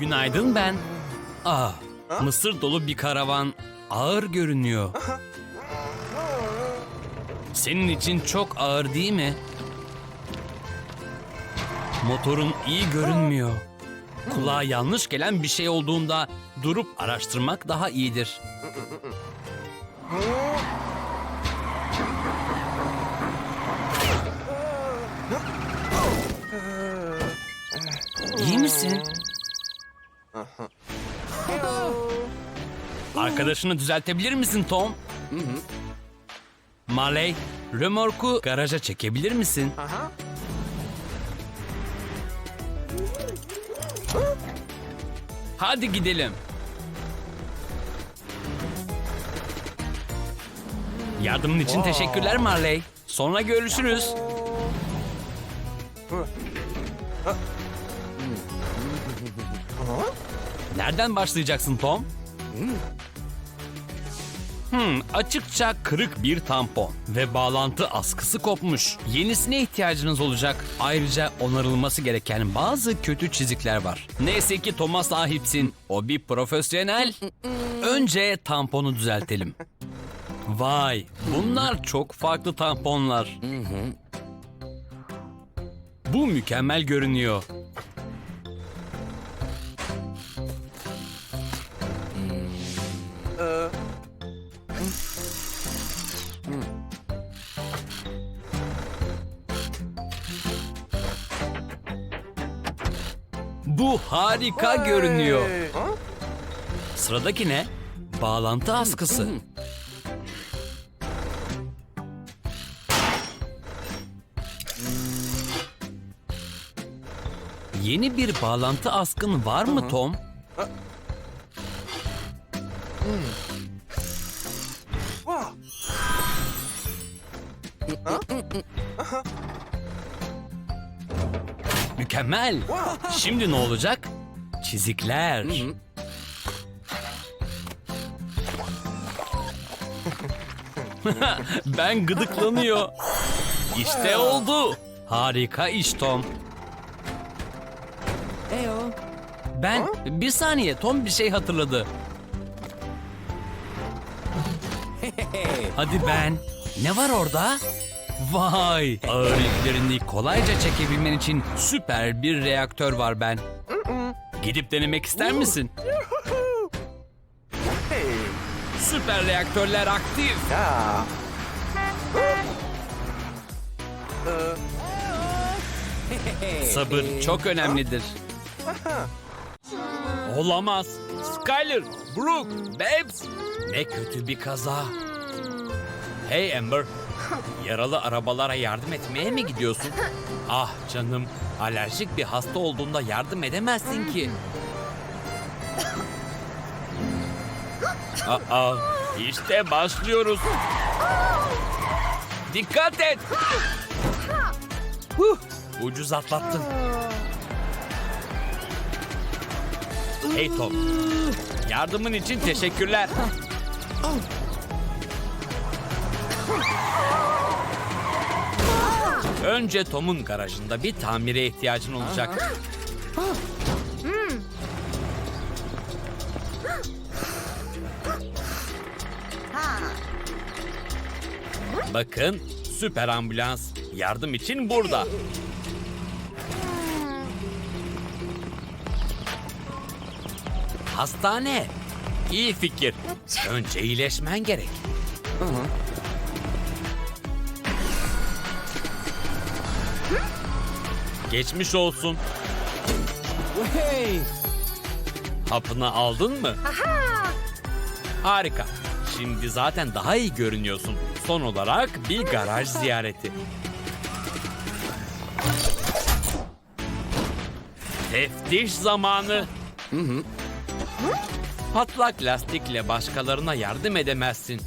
Günaydın ben. Ah, mısır dolu bir karavan ağır görünüyor. Senin için çok ağır değil mi? Motorun iyi görünmüyor. Kulağa yanlış gelen bir şey olduğunda durup araştırmak daha iyidir. Arkadaşını düzeltebilir misin Tom? Marley, römorku garaja çekebilir misin? Hadi gidelim. Yardımın için teşekkürler Marley. Sonra görüşürüz. Nereden başlayacaksın Tom? Hmm, açıkça kırık bir tampon ve bağlantı askısı kopmuş. Yenisine ihtiyacınız olacak. Ayrıca onarılması gereken bazı kötü çizikler var. Neyse ki Tom'a sahipsin. O bir profesyonel. Önce tamponu düzeltelim. Vay, bunlar çok farklı tamponlar. Bu mükemmel görünüyor. Harika görünüyor. Sıradaki ne? Bağlantı askısı. Yeni bir bağlantı askın var mı Tom? Mükemmel. Şimdi ne olacak? Çizikler. ben gıdıklanıyor. İşte oldu. Harika iş Tom. Ben bir saniye Tom bir şey hatırladı. Hadi ben. Ne var orada? Vay! Ağır yüklerini kolayca çekebilmen için süper bir reaktör var ben. Gidip denemek ister misin? Süper reaktörler aktif. Sabır çok önemlidir. Olamaz. Skyler, Brooke, Babs. Ne kötü bir kaza. Hey Amber. Yaralı arabalara yardım etmeye mi gidiyorsun? Ah canım. Alerjik bir hasta olduğunda yardım edemezsin ki. Aa, işte başlıyoruz. Dikkat et. Huh, ucuz atlattın. Hey Tom. Yardımın için teşekkürler. Önce Tom'un garajında bir tamire ihtiyacın olacak. Bakın süper ambulans yardım için burada. Hastane. İyi fikir. Önce iyileşmen gerek. Geçmiş olsun. Hapını aldın mı? Harika. Şimdi zaten daha iyi görünüyorsun. Son olarak bir garaj ziyareti. Teftiş zamanı. Patlak lastikle başkalarına yardım edemezsin.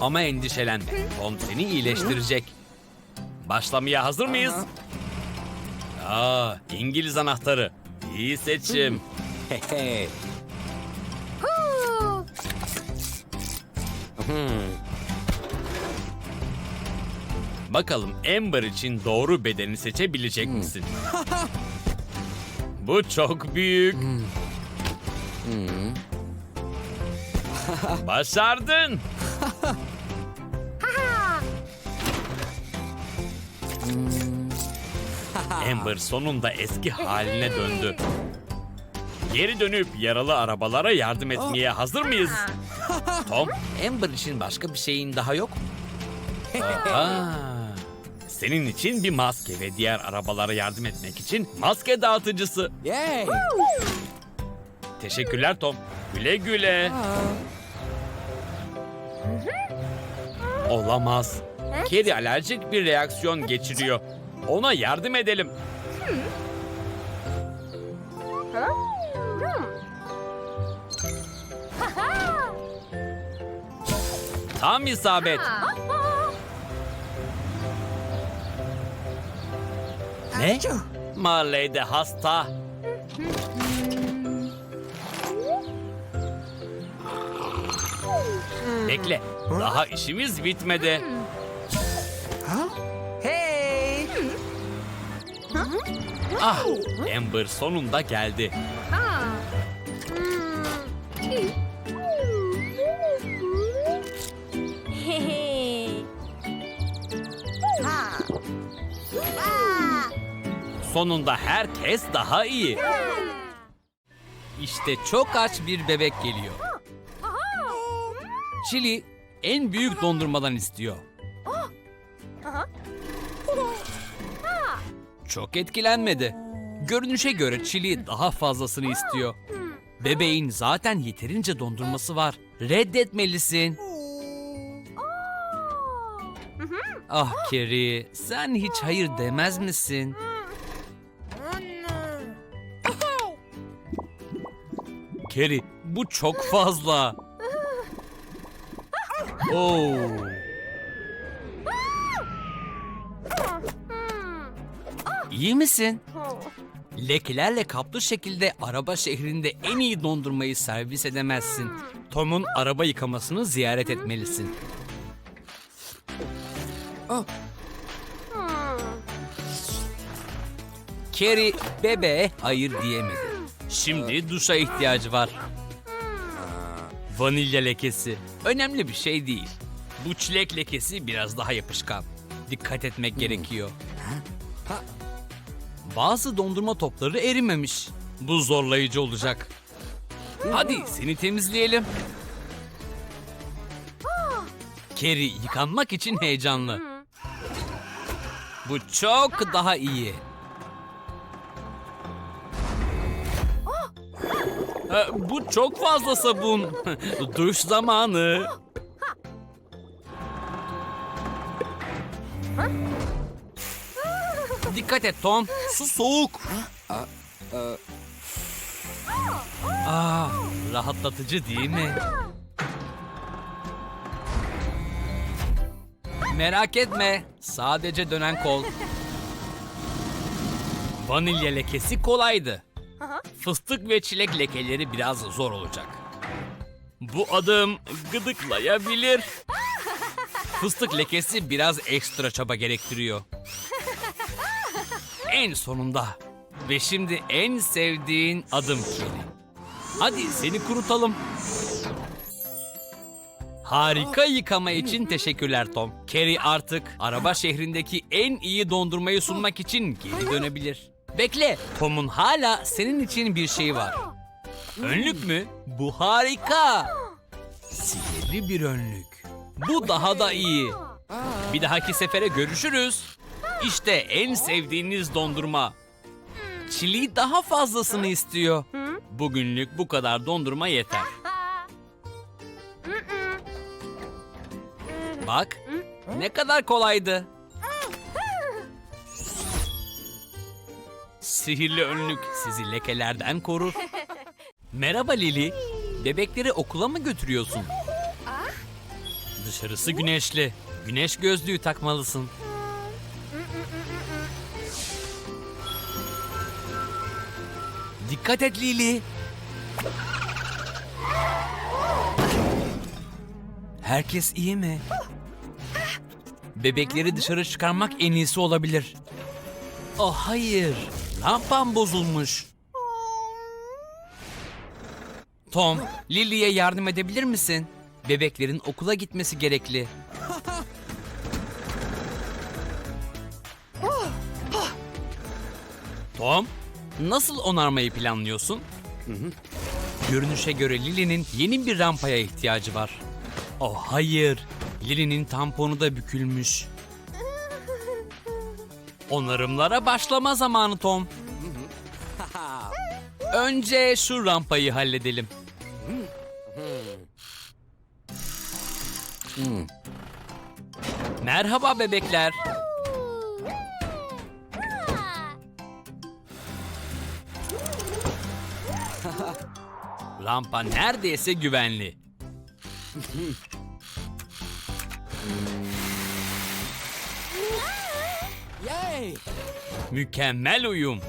Ama endişelenme. Tom seni iyileştirecek. Başlamaya hazır mıyız? Aa, İngiliz anahtarı. İyi seçim. Bakalım Amber için doğru bedeni seçebilecek misin? Bu çok büyük. Başardın. Amber sonunda eski haline döndü. Geri dönüp yaralı arabalara yardım etmeye hazır mıyız? Tom, Amber için başka bir şeyin daha yok mu? Aa, senin için bir maske ve diğer arabalara yardım etmek için maske dağıtıcısı. Yay! Teşekkürler Tom. Güle güle. Olamaz. Kedi alerjik bir reaksiyon geçiriyor. Ona yardım edelim. Tam isabet. Ne? Mahallede hasta. Bekle. Daha işimiz bitmedi. Ah, Amber sonunda geldi. Sonunda herkes daha iyi. İşte çok aç bir bebek geliyor. Chili en büyük dondurmadan istiyor. Çok etkilenmedi. Görünüşe göre Chili daha fazlasını istiyor. Bebeğin zaten yeterince dondurması var. Reddetmelisin. Ah Kerry, sen hiç hayır demez misin? Kerry, bu çok fazla. Oo. İyi misin? Lekelerle kaplı şekilde araba şehrinde en iyi dondurmayı servis edemezsin. Tom'un araba yıkamasını ziyaret etmelisin. Oh. Carrie bebeğe hayır diyemedi. Şimdi duşa ihtiyacı var. Vanilya lekesi. Önemli bir şey değil. Bu çilek lekesi biraz daha yapışkan. Dikkat etmek gerekiyor. Bazı dondurma topları erimemiş. Bu zorlayıcı olacak. Hadi seni temizleyelim. Carrie yıkanmak için heyecanlı. Bu çok daha iyi. Bu çok fazla sabun. Duş zamanı. Dikkat et Tom. Su soğuk. Aa, rahatlatıcı değil mi? Merak etme. Sadece dönen kol. Vanilya lekesi kolaydı. Fıstık ve çilek lekeleri biraz zor olacak. Bu adım gıdıklayabilir. Fıstık lekesi biraz ekstra çaba gerektiriyor. En sonunda. Ve şimdi en sevdiğin adım Kiri. Hadi seni kurutalım. Harika yıkama için teşekkürler Tom. Kerry artık araba şehrindeki en iyi dondurmayı sunmak için geri dönebilir. Bekle, Tom'un hala senin için bir şey var. Önlük mü? Bu harika. Sihirli bir önlük. Bu daha da iyi. Bir dahaki sefere görüşürüz. İşte en sevdiğiniz dondurma. Çili daha fazlasını istiyor. Bugünlük bu kadar dondurma yeter. Bak, ne kadar kolaydı. Sihirli önlük sizi lekelerden korur. Merhaba Lili. Bebekleri okula mı götürüyorsun? Dışarısı güneşli. Güneş gözlüğü takmalısın. Dikkat et Lili. Herkes iyi mi? Bebekleri dışarı çıkarmak en iyisi olabilir. Oh hayır. Lampam bozulmuş. Tom, Lily'ye yardım edebilir misin? Bebeklerin okula gitmesi gerekli. Tom, nasıl onarmayı planlıyorsun? Görünüşe göre Lily'nin yeni bir rampaya ihtiyacı var. Oh hayır, Lily'nin tamponu da bükülmüş. Onarımlara başlama zamanı Tom. Önce şu rampayı halledelim. Merhaba bebekler. Rampa neredeyse güvenli. Mükemmel uyum.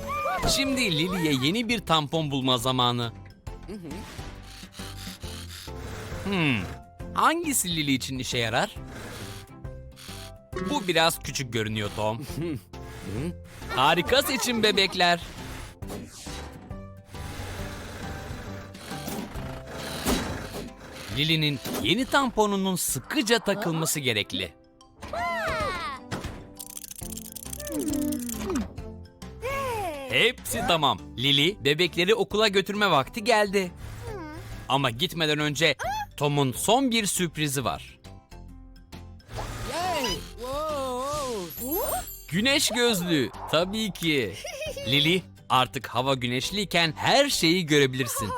Şimdi Lily'ye yeni bir tampon bulma zamanı. Hmm. Hangisi Lily için işe yarar? Bu biraz küçük görünüyor Tom. Harika seçim bebekler. Lily'nin yeni tamponunun sıkıca takılması gerekli. Hepsi tamam. Lily, bebekleri okula götürme vakti geldi. Ama gitmeden önce Tom'un son bir sürprizi var. Güneş gözlüğü tabii ki. Lily, artık hava güneşliyken her şeyi görebilirsin.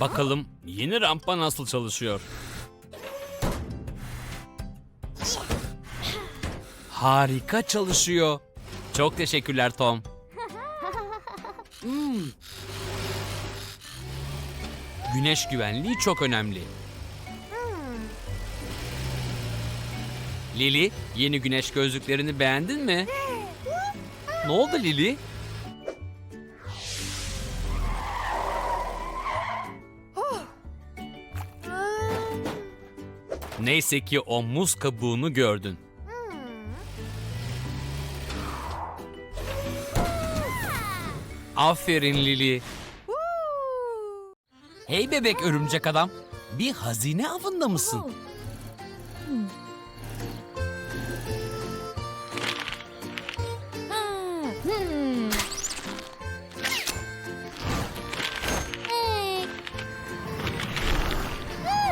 Bakalım yeni rampa nasıl çalışıyor? Harika çalışıyor. Çok teşekkürler Tom. Güneş güvenliği çok önemli. Lili, yeni güneş gözlüklerini beğendin mi? Ne oldu Lili? Neyse ki o muz kabuğunu gördün. Aferin Lili. Hey bebek örümcek adam. Bir hazine avında mısın?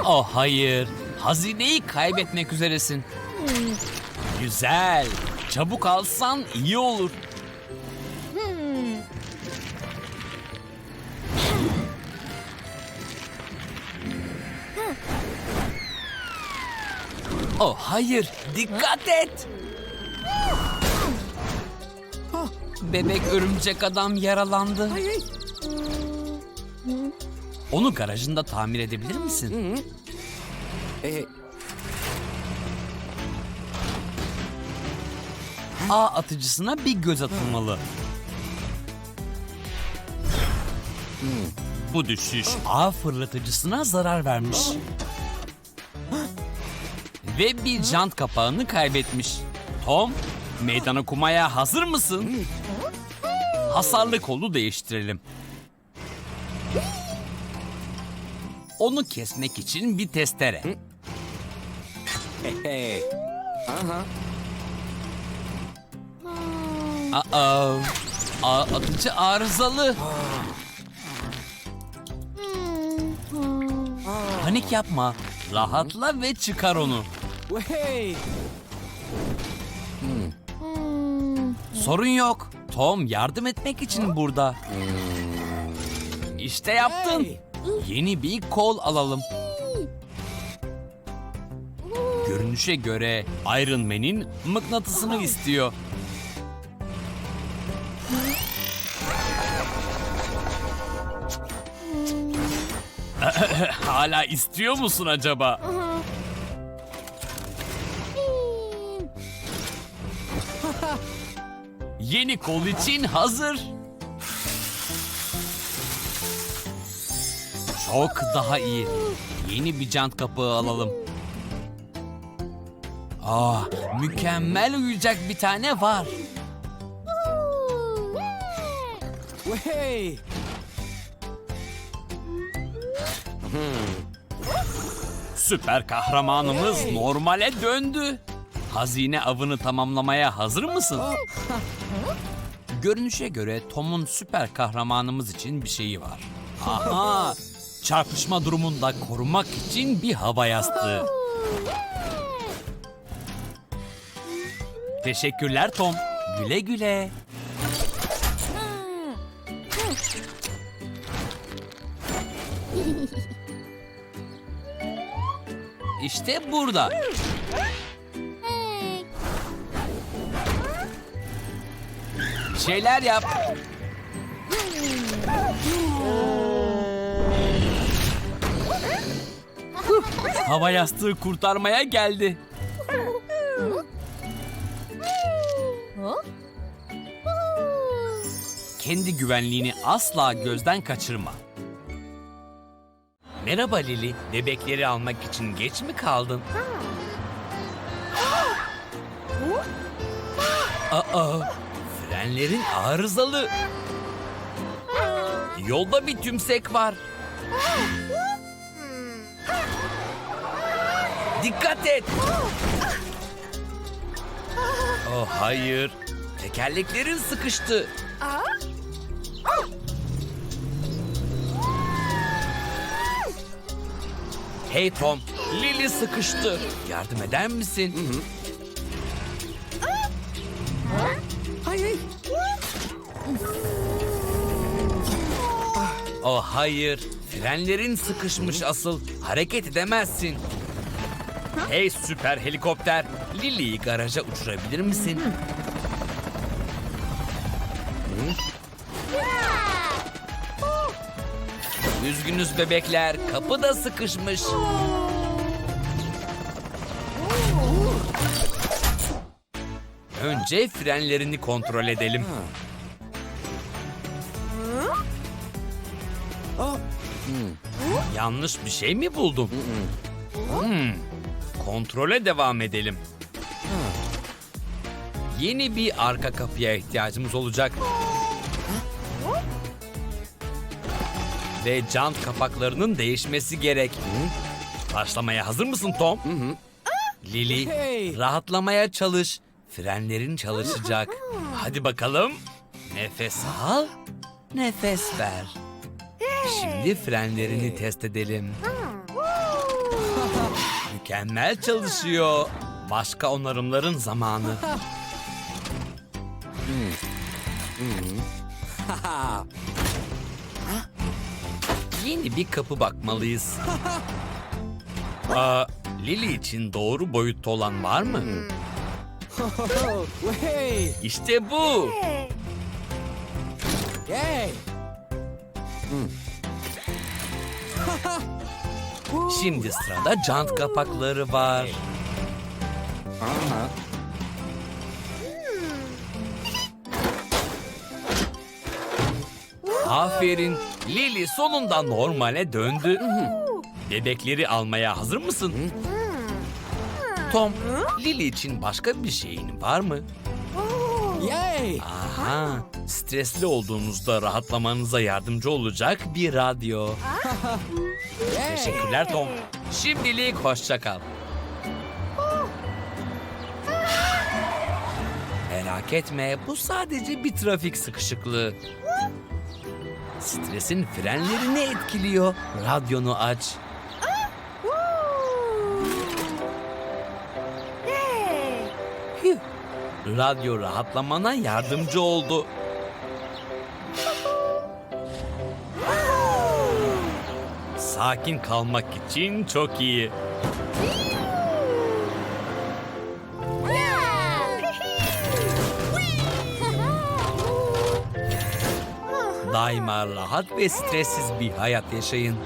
Oh hayır. Hazineyi kaybetmek üzeresin. Güzel. Çabuk alsan iyi olur. Oh hayır. Dikkat et. Bebek örümcek adam yaralandı. Onu garajında tamir edebilir misin? Ağ atıcısına bir göz atılmalı. Bu düşüş ağ fırlatıcısına zarar vermiş. Ve bir jant kapağını kaybetmiş. Tom, meydan okumaya hazır mısın? Hasarlı kolu değiştirelim. Onu kesmek için bir testere. Aha. Aa, ağ atıcı arızalı. Panik yapma. Rahatla ve çıkar onu. Sorun yok. Tom yardım etmek için burada. İşte yaptın. Yeni bir kol alalım. Görünüşe göre Iron Man'in mıknatısını istiyor. Hala istiyor musun acaba? Yeni kol için hazır. Çok daha iyi. Yeni bir jant kapağı alalım. Ah, mükemmel uyuyacak bir tane var. Hey. Süper kahramanımız normale döndü. Hazine avını tamamlamaya hazır mısın? Görünüşe göre Tom'un süper kahramanımız için bir şeyi var. Aha! Çarpışma durumunda korumak için bir hava yastığı. Teşekkürler Tom. Güle güle. İşte burada. Şeyler yap. Hava yastığı kurtarmaya geldi. Kendi güvenliğini asla gözden kaçırma. Merhaba Lili. Bebekleri almak için geç mi kaldın? Aa, frenlerin arızalı. Yolda bir tümsek var. Dikkat et. Oh hayır. Tekerleklerin sıkıştı. Hey Tom, Lily sıkıştı. Yardım eder misin? Hay hay. Oh hayır, frenlerin sıkışmış asıl. Hareket edemezsin. Hey süper helikopter, Lily'yi garaja uçurabilir misin? Üzgünüz bebekler, kapı da sıkışmış. Önce frenlerini kontrol edelim. Yanlış bir şey mi buldum? Hmm, Kontrole devam edelim. Yeni bir arka kapıya ihtiyacımız olacak. Ve jant kapaklarının değişmesi gerek. Başlamaya hazır mısın Tom? Lily, Hey. rahatlamaya çalış. Frenlerin çalışacak. Hadi bakalım. Nefes al, nefes ver. Şimdi frenlerini test edelim. Mükemmel çalışıyor. Başka onarımların zamanı. Yeni bir kapı bakmalıyız. Aa, Lily için doğru boyutta olan var mı? hey. İşte bu. Hey. Şimdi sırada jant kapakları var. Aferin. Lily sonunda normale döndü. Bebekleri almaya hazır mısın? Tom, Lily için başka bir şeyin var mı? Yay. Aha, stresli olduğunuzda rahatlamanıza yardımcı olacak bir radyo. Teşekkürler Tom. Şimdilik hoşça kal. Merak etme, bu sadece bir trafik sıkışıklığı. Stresin frenlerini etkiliyor. Radyonu aç. Hüh. Radyo rahatlamana yardımcı oldu. Sakin kalmak için çok iyi. Daima rahat ve stressiz bir hayat yaşayın.